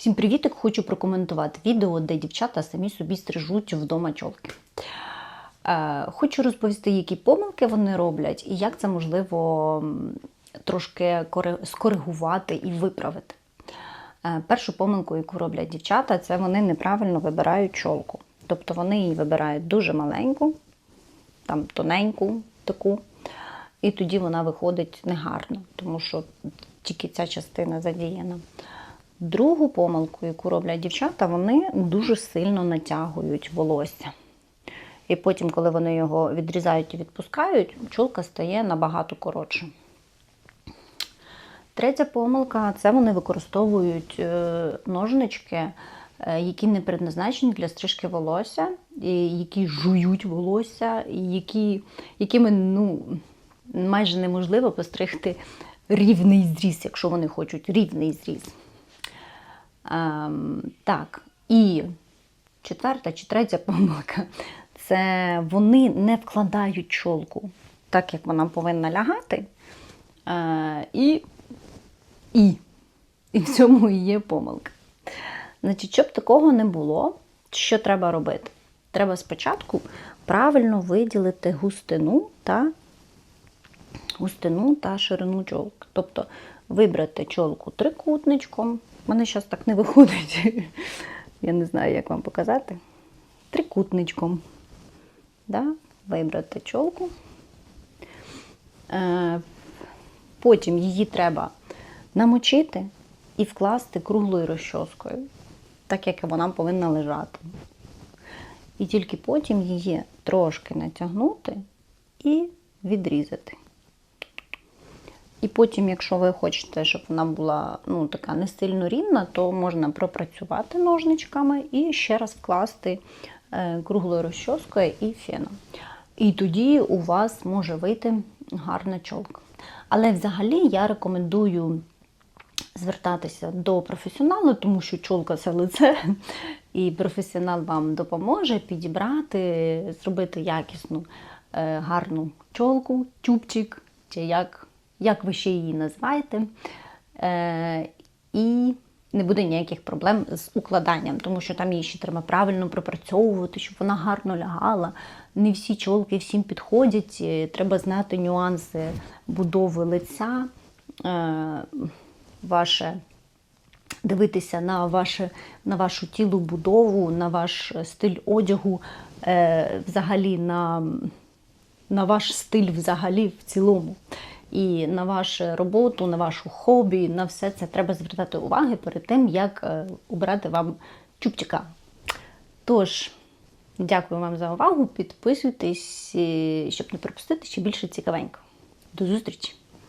Всім привітик! Хочу прокоментувати відео, де дівчата самі собі стрижуть вдома чолки. Е, Хочу розповісти, які помилки вони роблять і як це можливо трошки скоригувати і виправити. Е, Першу помилку, яку роблять дівчата, це вони неправильно вибирають чолку. Тобто вони її вибирають дуже маленьку, там тоненьку таку, і тоді вона виходить негарно, тому що тільки ця частина задіяна. Другу помилку, яку роблять дівчата, вони дуже сильно натягують волосся. І потім, коли вони його відрізають і відпускають, чолка стає набагато коротше. Третя помилка це вони використовують е, ножнички, е, які не предназначені для стрижки волосся, які жують волосся, які, якими ну, майже неможливо постригти рівний зріз, якщо вони хочуть рівний зріз. Ем, так, і четверта чи третя помилка це вони не вкладають чолку так, як вона повинна лягати. Е, і, і, і в цьому і є помилка. Значить, щоб такого не було, що треба робити? Треба спочатку правильно виділити густину та густину та ширину чолки. Тобто вибрати чолку трикутничком. У мене зараз так не виходить. Я не знаю, як вам показати. Трикутничком. Да? Вибрати чолку. Е, Потім її треба намочити і вкласти круглою розчоскою, так як вона повинна лежати. І тільки потім її трошки натягнути і відрізати. І потім, якщо ви хочете, щоб вона була ну, така не сильно рівна, то можна пропрацювати ножничками і ще раз вкласти е, круглою розчоскою і феном. І тоді у вас може вийти гарна чолка. Але взагалі я рекомендую звертатися до професіоналу, тому що чолка це лице, і професіонал вам допоможе підібрати, зробити якісну, е, гарну чолку, тюбчик, чи як, як ви ще її називаєте. Е, І не буде ніяких проблем з укладанням, тому що там її ще треба правильно пропрацьовувати, щоб вона гарно лягала. Не всі чолки всім підходять, е, треба знати нюанси будови лиця. Е, ваше дивитися на, ваше, на вашу тілобудову, на ваш стиль одягу, е, взагалі на, на ваш стиль взагалі в цілому. І на вашу роботу, на вашу хобі, на все це треба звертати уваги перед тим, як обирати обрати вам чубчика. Тож, дякую вам за увагу. Підписуйтесь, е, щоб не пропустити ще більше цікавенького. До зустрічі!